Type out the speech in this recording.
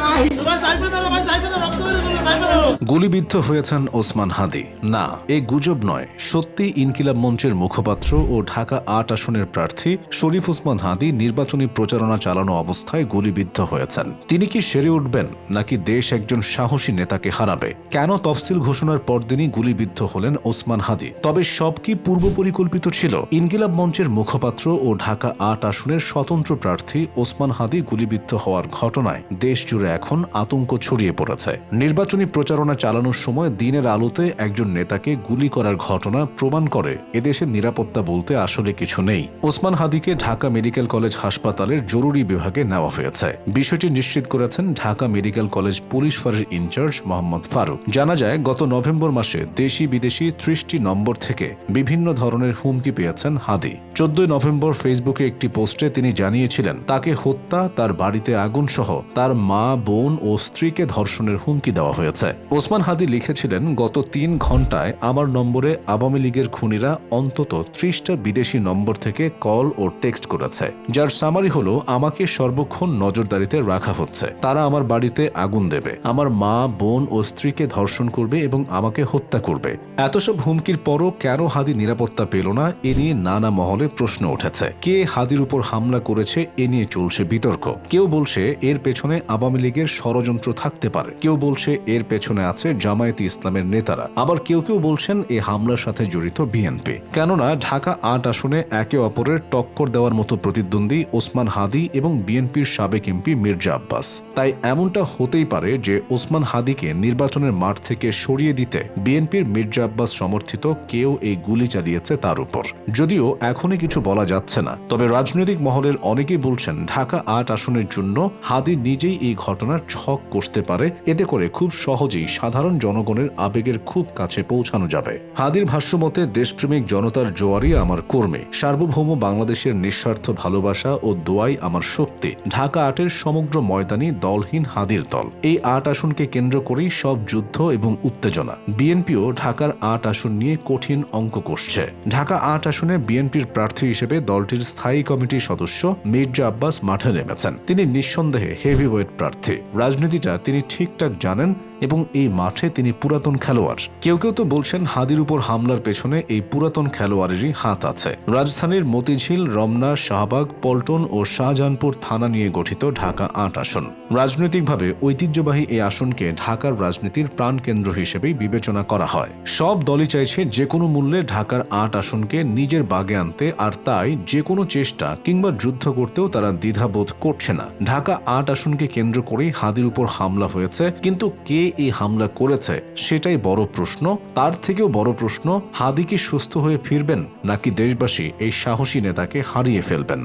ভাই ভাই সাইফে ভাই সাইফে দাঁড়া রক্ত বের করো। গুলিবিদ্ধ হয়েছেন ওসমান হাদি। না এই গুজব নয়। সত্যি ইনকিলাব মঞ্চের মুখপাত্র ও ঢাকা আট আসনের প্রার্থী শরীফ ওসমান হাদি নির্বাচনী প্রচারণা চালানো অবস্থায় গুলিবিদ্ধ হয়েছেন। তিনি কি সেরে উঠবেন, নাকি দেশ একজন সাহসী নেতাকে হারাবে? কেন তফসিল ঘোষণার পরদিনই গুলিবিদ্ধ হলেন ওসমান হাদি? তবে সব কি পূর্ব পরিকল্পিত ছিল? ইনকিলাব মঞ্চের মুখপাত্র ও ঢাকা আট আসনের স্বতন্ত্র প্রার্থী ওসমান হাদি গুলিবিদ্ধ হওয়ার ঘটনায় দেশ জুড়ে এখন আতঙ্ক ছড়িয়ে পড়েছে। নির্বাচনী প্রচারণা চালানোর সময় দিনের আলোতে একজন নেতাকে গুলি করার ঘটনা প্রমাণ করে। এদেশের নিরাপত্তা বলতে আসলে কিছু নেই। ওসমান হাদিকে ঢাকা মেডিকেল কলেজ হাসপাতালের জরুরি বিভাগে নেওয়া হয়েছে। বিষয়টি নিশ্চিত করেছেন ঢাকা মেডিকেল কলেজ পুলিশ ফাঁড়ির ইনচার্জ মোহাম্মদ ফারুক। জানা যায়, গত নভেম্বর মাসে দেশি বিদেশি ত্রিশটি নম্বর থেকে বিভিন্ন ধরনের হুমকি পেয়েছেন হাদি। চোদ্দই নভেম্বর ফেসবুকে একটি পোস্টে তিনি জানিয়েছিলেন, তাকে হত্যা, তার বাড়িতে আগুন সহ তার মা, বোন ও স্ত্রীকে ধর্ষণের হুমকি দেওয়া হয়েছে। ওসমান হাদি লিখেছিলেন, গত তিন ঘন্টায় আমার নম্বরে আওয়ামী লীগের খুনিরা অন্তত ত্রিশটা বিদেশি নম্বর থেকে কল ও টেক্সট করেছে। যার সামারি হলো, আমাকে সর্বক্ষণ নজরদারিতে রাখা হচ্ছে। তারা আমার বাড়িতে আগুন দেবে। আমার মা, বোন ও স্ত্রীকে ধর্ষণ করবে এবং আমাকে হত্যা করবে। এত সব হুমকির পরও কেন হাদি নিরাপত্তা পেল না, এ নিয়ে নানা মহলে প্রশ্ন উঠেছে। কে হাদির উপর হামলা করেছে, এ নিয়ে চলছে বিতর্ক। কেউ বলছে, এর পেছনে আওয়ামী লীগের ষড়যন্ত্র থাকতে পারে। কেউ বলছে এর পেছনে আছে জামায়াতে ইসলামের নেতারা। আবার কেউ কেউ বলছেন এই হামলার সাথে জড়িত বিএনপি। কেননা ঢাকা আট আসনে একে অপরের টক্কর দেওয়ার মতো প্রতিদ্বন্দ্বী ওসমান হাদি এবং বিএনপির সাবেক এমপি মির্জা আব্বাস। তাই এমনটা হতেই পারে যে ওসমান হাদিকে নির্বাচনের মাঠ থেকে সরিয়ে দিতে বিএনপির মির্জা আব্বাস সমর্থিত কেউ এই গুলি চালিয়েছে তার উপর। যদিও এখনই কিছু বলা যাচ্ছে না। তবে রাজনৈতিক মহলের অনেকেই বলছেন ঢাকা আট আসনের জন্য হাদি নিজেই এই ঘটনার ছক কষতে পারে। এতে করে খুব সহজেই সাধারণ জনগণের আবেগের খুব কাছে পৌঁছানো যাবে। হাদির ভাষ্যমতে দেশপ্রেমিক জনতার জোয়ারই আমার কর্মী। সার্বভৌম বাংলাদেশের নিঃস্বার্থ ভালোবাসা ও দোয়াই আমার শক্তি। ঢাকা আটের সমগ্র ময়দানি দলহীন হাদির দল। এই আট আসনকে কেন্দ্র করেই সব যুদ্ধ এবং উত্তেজনা। বিএনপিও ঢাকার আট আসন নিয়ে কঠিন অঙ্ক কষছে ঢাকা আট আসনে বিএনপির প্রার্থী হিসেবে দলটির স্থায়ী কমিটির সদস্য মির্জা আব্বাস মাঠে নেমেছেন। তিনি নিঃসন্দেহে হেভিওয়েট প্রার্থী। রাজনীতিটা তিনি ঠিকঠাক জানেন এবং এই মাঠে তিনি পুরাতন খেলোয়াড়। কেউ কেউ তো বলছেন হাদির উপর হামলার পেছনে এই পুরাতন খেলোয়াড়েরই হাত আছে। রাজধানীর মতিঝিল, রমনা, শাহবাগ, পল্টন ও শাহজাহানপুর থানা নিয়ে গঠিত ঢাকা আট আসন। রাজনৈতিকভাবে ঐতিহ্যবাহী এই আসনকে ঢাকার রাজনীতির প্রাণকেন্দ্র হিসেবেই বিবেচনা করা হয়। সব দলই চাইছে যে কোনো মূল্যে ঢাকার আট আসনকে নিজের বাগে আনতে, আর তাই যে কোনো চেষ্টা কিংবা যুদ্ধ করতেও তারা দ্বিধাবোধ করছে না। ঢাকা আট আসনকে কেন্দ্র করেই হাদির উপর হামলা হয়েছে, কিন্তু কে এই হামলা করেছে, সেটাই বড় প্রশ্ন। তার থেকেও বড় প্রশ্ন, হাদি কি সুস্থ হয়ে ফিরবেন, নাকি দেশবাসী এই সাহসী নেতাকে হারিয়ে ফেলবেন?